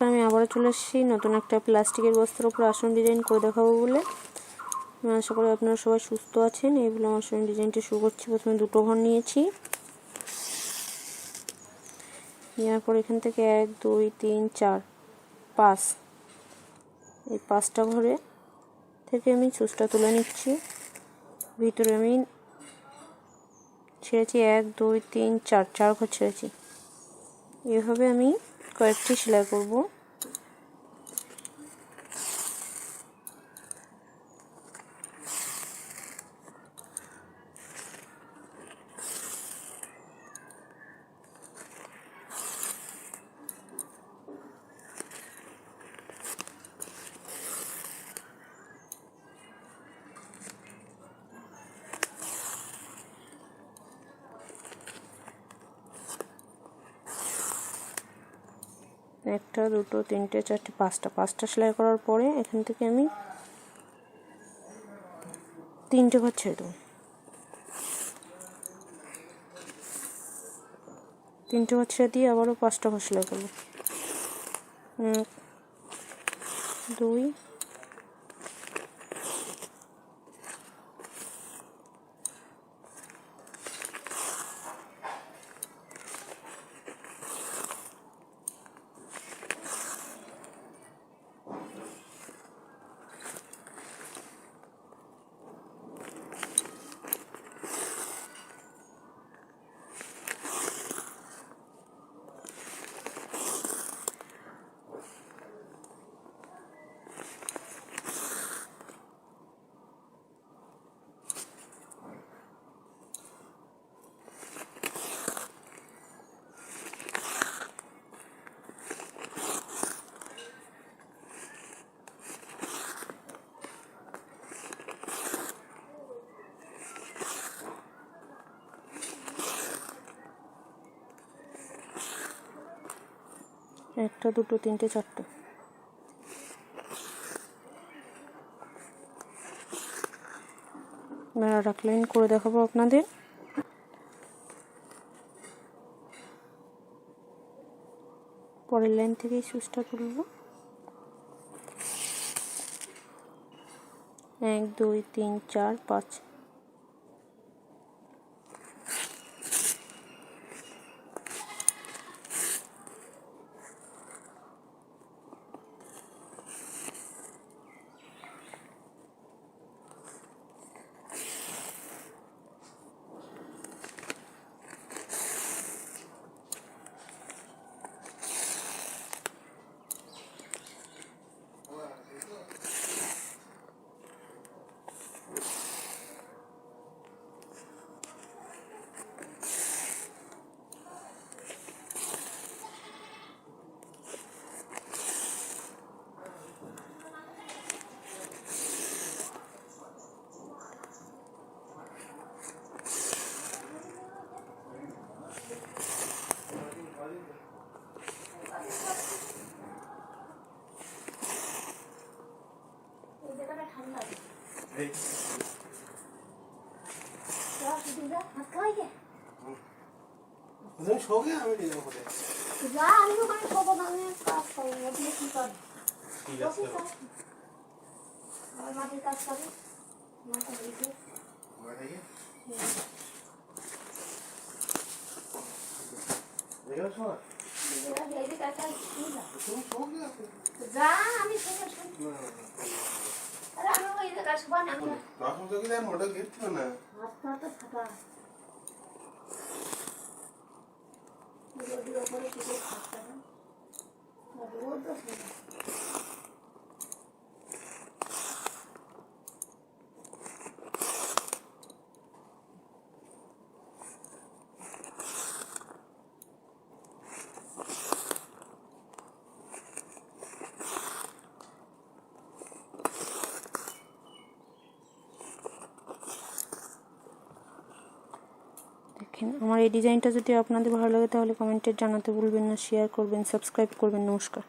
আমি আবারও চলে এসেছি নতুন একটা প্লাস্টিকের বস্তার উপর আসন ডিজাইন করে দেখাবো বলে। আশা করি আপনারা সবাই সুস্থ আছেন। এইগুলো আমার সঙ্গে ডিজাইনটা শুরু করছি। প্রথমে দুটো ঘর নিয়েছি। নেওয়ার পর এখান থেকে এক, দুই, তিন, চার, পাঁচ। এই পাঁচটা ঘরে থেকে আমি চুষটা তুলে নিচ্ছি। ভিতরে আমি ছেড়েছি এক, দুই, তিন, চার চার ঘর ছেড়েছি। এভাবে আমি কয়েকটি সেলাই করব। একটা, দুটো, তিনটে, চারটে, পাঁচটা। পাঁচটা সেলাই করার পরে এখান থেকে আমি তিনটে ঘর ছেড়ে দেবো। তিনটে ঘর ছেড়ে দিয়ে আবারও পাঁচটা ঘর সেলাই করব। এক, দুই একটা দুটো তিনটে চারটে। আর এক লাইন করে দেখাবো আপনাদের। পরের লাইন থেকেই সুচটা তুলব। এক, দুই, তিন, চার, পাঁচ। তুমি শোকে আমি করে যা আমি ওখানে খবর আমি কাজ করি ওখানে কি করি ঠিক কাজ করি মাথা দিকে শোনা তুমি যা আমি শুনে শুনি বান আমি কি মোটা গিফট না? হাত পা তো ফাটা। রোদের কিছু থাকতে না। রোদ তো দেখেন আমার এই ডিজাইনটা যদি আপনাদের ভালো লাগে তাহলে কমেন্টে জানাতে ভুলবেন না শেয়ার করবেন সাবস্ক্রাইব করবেন, নমস্কার।